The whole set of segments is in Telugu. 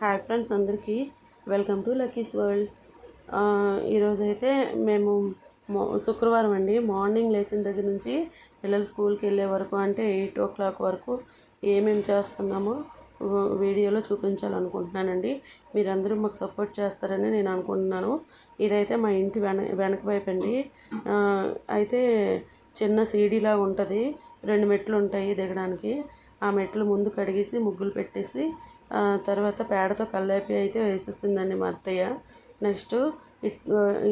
హాయ్ ఫ్రెండ్స్ అందరికీ వెల్కమ్ టు లక్కీస్ వరల్డ్ ఈరోజు అయితే మేము శుక్రవారం అండి. మార్నింగ్ లేచిన దగ్గర నుంచి పిల్లలు స్కూల్కి వెళ్ళే వరకు అంటే ఎయిట్ ఓ క్లాక్ వరకు ఏమేమి చేస్తున్నామో వీడియోలో చూపించాలనుకుంటున్నానండి. మీరందరూ మాకు సపోర్ట్ చేస్తారని నేను అనుకుంటున్నాను. ఇదైతే మా ఇంటి వెన వెనక వైపు అండి. అయితే చిన్న సీడీలా ఉంటుంది. రెండు మెట్లు ఉంటాయి దిగడానికి. ఆ మెట్లు ముందు కడిగేసి ముగ్గులు పెట్టేసి తర్వాత పేడతో కల్లాపి అయితే వేసేసిందండి మా అత్తయ్య. నెక్స్ట్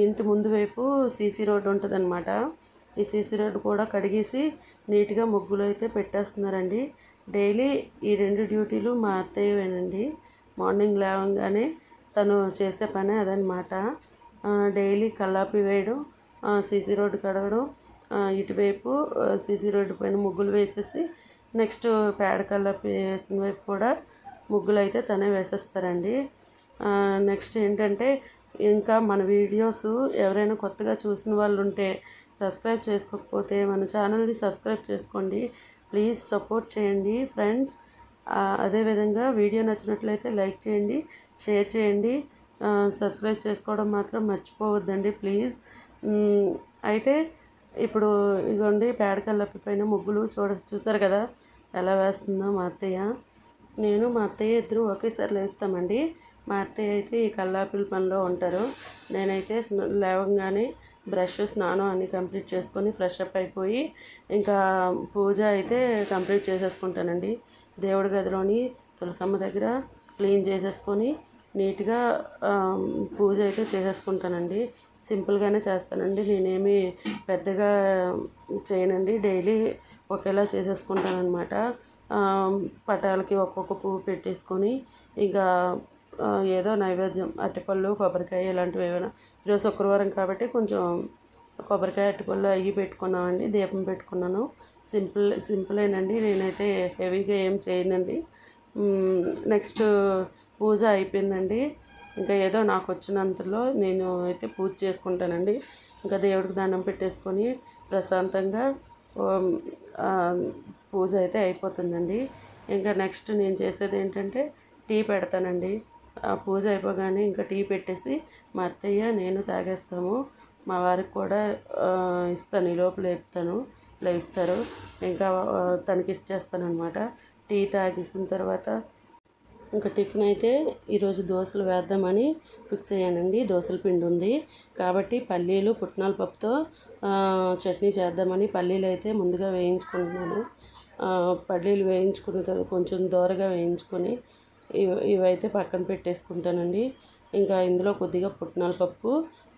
ఇంటి ముందు వైపు సీసీ రోడ్డు ఉంటుందన్నమాట. ఈ సీసీ రోడ్డు కూడా కడిగేసి నీట్గా ముగ్గులు అయితే పెట్టేస్తున్నారండి. డైలీ ఈ రెండు డ్యూటీలు మా అత్తయ్యవేనండి. మార్నింగ్ లేవగానే తను చేసే పని అదనమాట డైలీ కల్లాపి వేయడం సీసీ రోడ్డు కడగడం ఇటువైపు సీసీ రోడ్డు పైన ముగ్గులు వేసేసి నెక్స్ట్ పేడ కల్లాపి వేసిన వైపు కూడా ముగ్గులు అయితే తనే వేసేస్తారండి. నెక్స్ట్ ఏంటంటే ఇంకా మన వీడియోస్ ఎవరైనా కొత్తగా చూసిన వాళ్ళు ఉంటే సబ్స్క్రైబ్ చేసుకోకపోతే మన ఛానల్ని సబ్స్క్రైబ్ చేసుకోండి. ప్లీజ్ సపోర్ట్ చేయండి ఫ్రెండ్స్. అదేవిధంగా వీడియో నచ్చినట్లయితే లైక్ చేయండి షేర్ చేయండి. సబ్స్క్రైబ్ చేసుకోవడం మాత్రం మర్చిపోవద్దండి ప్లీజ్. అయితే ఇప్పుడు ఇగోండి పేడకల్లప్పి పైన ముగ్గులు చూడ చూసారు కదా? ఎలా వేస్తుందో మా అత్తయ్య. నేను మా అత్తయ్య ఇద్దరు ఒకేసారి లేస్తామండి. మా అత్తయ్య అయితే ఈ కల్లాపిల్ పనిలో ఉంటారు. నేనైతే లేవగానే బ్రష్ స్నానం అన్నీ కంప్లీట్ చేసుకొని ఫ్రెష్ అప్ అయిపోయి ఇంకా పూజ అయితే కంప్లీట్ చేసేసుకుంటానండి. దేవుడి గదిలోని తులసమ్మ దగ్గర క్లీన్ చేసేసుకొని నీట్గా పూజ అయితే చేసేసుకుంటానండి. సింపుల్గానే చేస్తానండి. నేనేమి పెద్దగా చేయనండి. డైలీ ఒకేలా చేసేసుకుంటాను అనమాట పటాలకి ఒక్కొక్క పువ్వు పెట్టేసుకొని ఇంకా ఏదో నైవేద్యం అరటిపళ్ళు కొబ్బరికాయ ఇలాంటివి ఏమైనా ఈరోజు శుక్రవారం కాబట్టి కొంచెం కొబ్బరికాయ అరటిపళ్ళు అవి పెట్టుకున్నామండి దీపం పెట్టుకున్నాను. సింపుల్ సింపులేనండి నేనైతే హెవీగా ఏం చేయనండి. నెక్స్ట్ పూజ అయిపోయిందండి. ఇంకా ఏదో నాకు వచ్చినంతలో నేను అయితే పూజ చేసుకుంటానండి. ఇంకా దేవుడికి దండం పెట్టేసుకొని ప్రశాంతంగా పూజ అయితే అయిపోతుందండి. ఇంకా నెక్స్ట్ నేను చేసేది ఏంటంటే టీ పెడతానండి. ఆ పూజ అయిపోగానే ఇంకా టీ పెట్టేసి మా అత్తయ్య నేను తాగేస్తాము. మా వారికి కూడా ఇస్తాను. ఈ లోపల లేపుతాను. లేస్తారు. ఇంకా తనకి ఇచ్చేస్తానమాట టీ తాగేసిన తర్వాత ఇంకా టిఫిన్ అయితే ఈరోజు దోశలు వేద్దామని ఫిక్స్ అయ్యానండి. దోశల పిండి ఉంది. కాబట్టి పల్లీలు పుట్నాల పప్పుతో చట్నీ చేద్దామని పల్లీలు అయితే ముందుగా వేయించుకుంటున్నాను. పల్లీలు వేయించుకున్న తర్వాత కొంచెం దోరగా వేయించుకొని ఇవి ఇవైతే పక్కన పెట్టేసుకుంటానండి. ఇంకా ఇందులో కొద్దిగా పుట్నాల పప్పు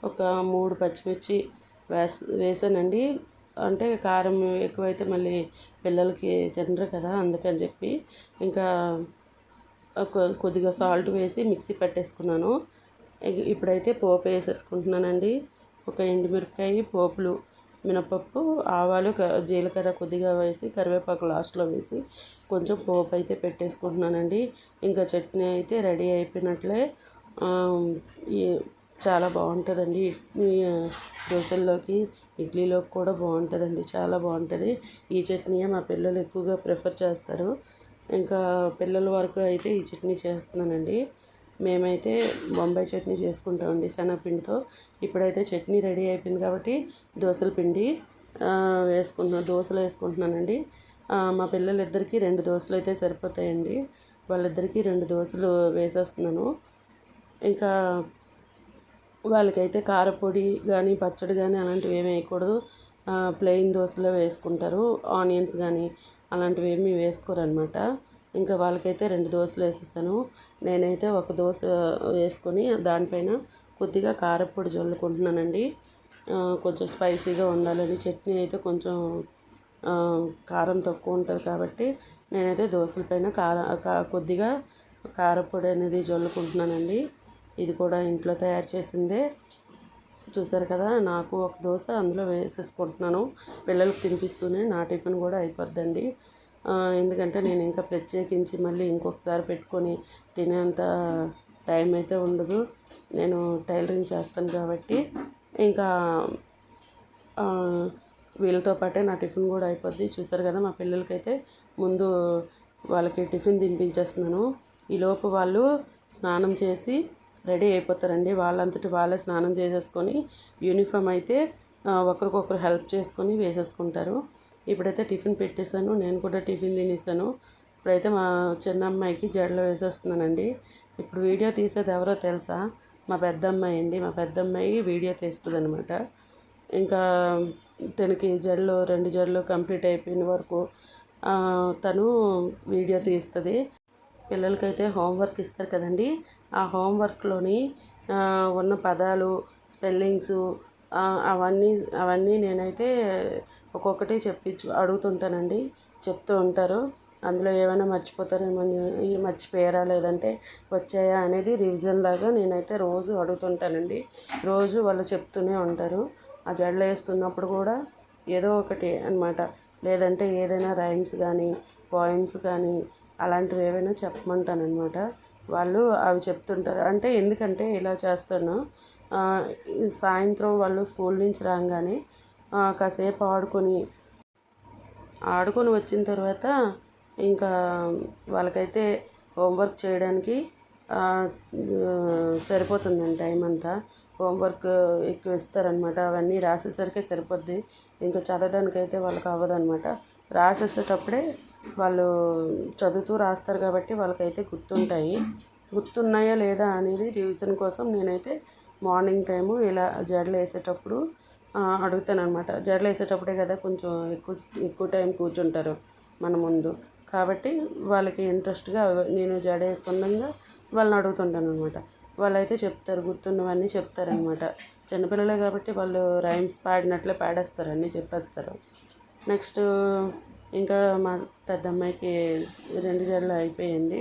ఒక మూడు పచ్చిమిర్చి వేస వేసానండి. అంటే కారం ఎక్కువైతే మళ్ళీ పిల్లలకి తినరు కదా అందుకని చెప్పి ఇంకా కొద్దిగా సాల్ట్ వేసి మిక్సీ పెట్టేసుకున్నాను. ఇప్పుడైతే పోపు వేసేసుకుంటున్నానండి. ఒక ఎండుమిరపకాయ పోపులు మినపప్పు ఆవాలు జీలకర్ర కొద్దిగా వేసి కరివేపాకు లాస్ట్లో వేసి కొంచెం పోపు అయితే పెట్టేసుకుంటున్నానండి. ఇంకా చట్నీ అయితే రెడీ అయిపోయినట్లే. చాలా బాగుంటుందండి. దోశల్లోకి ఇడ్లీలోకి కూడా బాగుంటుందండి. చాలా బాగుంటుంది. ఈ చట్నీయే మా పిల్లలు ఎక్కువగా ప్రిఫర్ చేస్తారు. ఇంకా పిల్లల వరకు అయితే ఈ చట్నీ చేస్తున్నానండి. మేమైతే బొంబాయి చట్నీ చేసుకుంటామండి శనగపిండితో. ఇప్పుడైతే చట్నీ రెడీ అయిపోయింది కాబట్టి దోశల పిండి ఆ, వేసుకుంటున్నాను దోశలు వేసుకుంటున్నానండి. మా పిల్లలిద్దరికీ రెండు దోశలు అయితే సరిపోతాయండి. వాళ్ళిద్దరికీ రెండు దోశలు వేసేస్తున్నాను. ఇంకా వాళ్ళకైతే కారపొడి కానీ పచ్చడి కానీ అలాంటివి ఏమి వేయకూడదు. ప్లెయిన్ దోశలో వేసుకుంటారు. ఆనియన్స్ కానీ అలాంటివి ఏమీ వేసుకోరు అనమాట ఇంకా వాళ్ళకైతే రెండు దోశలు వేసేసాను. నేనైతే ఒక దోశ వేసుకొని దానిపైన కొద్దిగా కారపొడి చల్లుకుంటున్నానండి కొంచెం స్పైసీగా ఉండాలని చట్నీ అయితే కొంచెం కారం తక్కువ ఉంటుంది కాబట్టి నేనైతే దోశల పైన కార కొద్దిగా కారపొడి అనేది చల్లుకుంటున్నానండి ఇది కూడా ఇంట్లో తయారు చేసిందే. చూసారు కదా నాకు ఒక దోశ అందులో వేసేసుకుంటున్నాను. పిల్లలకు తినిపిస్తూనే నా టిఫిన్ కూడా అయిపోద్దండి. ఎందుకంటే నేను ఇంకా ప్రత్యేకించి మళ్ళీ ఇంకొకసారి పెట్టుకొని తినేంత టైం అయితే ఉండదు. నేను టైలరింగ్ చేస్తాను కాబట్టి ఇంకా వీళ్ళతో పాటే నా టిఫిన్ కూడా అయిపోద్ది. చూస్తారు కదా మా పిల్లలకైతే ముందు వాళ్ళకి టిఫిన్ తినిపించేస్తున్నాను. ఈలోపు వాళ్ళు స్నానం చేసి రెడీ అయిపోతారండి. వాళ్ళంతటి వాళ్ళే స్నానం చేసేసుకొని యూనిఫామ్ అయితే ఒకరికొకరు హెల్ప్ చేసుకొని వేసేసుకుంటారు. ఇప్పుడైతే టిఫిన్ పెట్టేశాను నేను కూడా టిఫిన్ తినేసాను ఇప్పుడైతే మా చిన్న అమ్మాయికి జడలో వేసేస్తున్నానండి. ఇప్పుడు వీడియో తీసేది ఎవరో తెలుసా? మా పెద్ద అమ్మాయి అండి. మా పెద్ద అమ్మాయి వీడియో తీస్తుంది అనమాట ఇంకా తనకి జడలు రెండు జడలు కంప్లీట్ అయిపోయిన వరకు తను వీడియో తీస్తుంది. పిల్లలకైతే హోంవర్క్ ఇస్తారు కదండి. ఆ హోంవర్క్లోని ఉన్న పదాలు స్పెల్లింగ్స్ అవన్నీ అవన్నీ నేనైతే ఒక్కొక్కటి చెప్పించు అడుగుతుంటానండి. చెప్తూ ఉంటారు. అందులో ఏమైనా మర్చిపోతారేమో అని మర్చిపోయారా లేదంటే వచ్చాయా అనేది రివిజన్ లాగా నేనైతే రోజు అడుగుతుంటానండి. రోజు వాళ్ళు చెప్తూనే ఉంటారు. ఆ జడలు వేస్తున్నప్పుడు కూడా ఏదో ఒకటి అన్నమాట. లేదంటే ఏదైనా రైమ్స్ కానీ పోయిమ్స్ కానీ అలాంటివి ఏవైనా చెప్పమంటాను అనమాట వాళ్ళు అవి చెప్తుంటారు. అంటే ఎందుకంటే ఇలా చేస్తాను. సాయంత్రం వాళ్ళు స్కూల్ నుంచి రాగానే కాసేపు ఆడుకొని ఆడుకొని వచ్చిన తర్వాత ఇంకా వాళ్ళకైతే హోంవర్క్ చేయడానికి సరిపోతుందండి టైం అంతా. హోంవర్క్ ఎక్కువ ఇస్తారనమాట అవన్నీ రాసేసరికి సరిపోద్ది. ఇంకా చదవడానికి అయితే వాళ్ళకి అవ్వదనమాట రాసేసేటప్పుడే వాళ్ళు చదువుతూ రాస్తారు కాబట్టి వాళ్ళకైతే గుర్తుంటాయి. గుర్తున్నాయా లేదా అనేది రివిజన్ కోసం నేనైతే మార్నింగ్ టైము ఇలా జడలు వేసేటప్పుడు అడుగుతాను అనమాట జడలు వేసేటప్పుడే కదా కొంచెం ఎక్కువ ఎక్కువ టైం కూర్చుంటారు మన ముందు. కాబట్టి వాళ్ళకి ఇంట్రెస్ట్గా నేను జడ వేస్తుండగా వాళ్ళని అడుగుతుంటాను అనమాట వాళ్ళైతే చెప్తారు గుర్తున్నవన్నీ చెప్తారనమాట చిన్నపిల్లలే కాబట్టి వాళ్ళు రైమ్స్ పాడినట్లే పాడేస్తారు అన్నీ చెప్పేస్తారు. నెక్స్ట్ ఇంకా మా పెద్ద అమ్మాయికి రెండు జడలు అయిపోయింది.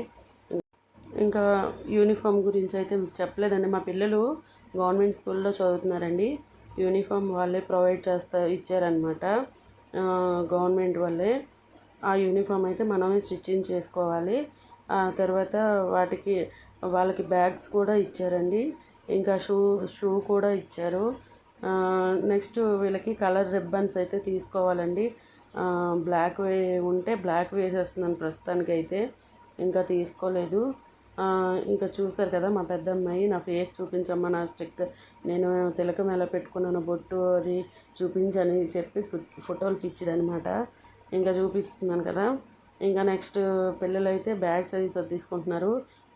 ఇంకా యూనిఫామ్ గురించి అయితే చెప్పలేదండి. మా పిల్లలు గవర్నమెంట్ స్కూల్లో చదువుతున్నారండి. యూనిఫామ్ వాళ్ళే ప్రొవైడ్ చేస్తా ఇచ్చారనమాట గవర్నమెంట్ వాళ్ళే. ఆ యూనిఫామ్ అయితే మనమే స్టిచ్చింగ్ చేసుకోవాలి. ఆ తర్వాత వాటికి వాళ్ళకి బ్యాగ్స్ కూడా ఇచ్చారండి. ఇంకా షూ షూ కూడా ఇచ్చారు. నెక్స్ట్ వీళ్ళకి కలర్ రిబ్బన్స్ అయితే తీసుకోవాలండి. బ్లాక్ వే ఉంటే బ్లాక్ వేసేస్తున్నాను ప్రస్తుతానికి అయితే ఇంకా తీసుకోలేదు. ఇంకా చూసారు కదా మా పెద్దమ్మాయి నా ఫేస్ చూపించమ్మా నా స్టిక్ నేను తిలకం ఎలా పెట్టుకున్నాను బొట్టు అది చూపించని చెప్పి ఫోటోలు పిచ్చిదనమాట ఇంకా చూపిస్తున్నాను కదా. ఇంకా నెక్స్ట్ పిల్లలు అయితే బ్యాగ్స్ అవి సర్దీసుకుంటున్నారు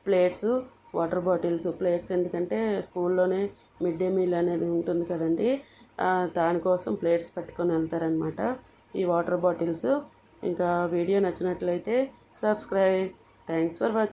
ప్లేట్స్ వాటర్ బాటిల్స్ ప్లేట్స్ ఎందుకంటే స్కూల్లోనే మిడ్ డే మీల్ అనేది ఉంటుంది కదండి. దానికోసం ప్లేట్స్ పట్టుకొని వెళ్తారనమాట ఈ వాటర్ బాటిల్స్ ఇంకా వీడియో నచ్చినట్లయితే సబ్స్క్రైబ్ థ్యాంక్స్ ఫర్ వాచింగ్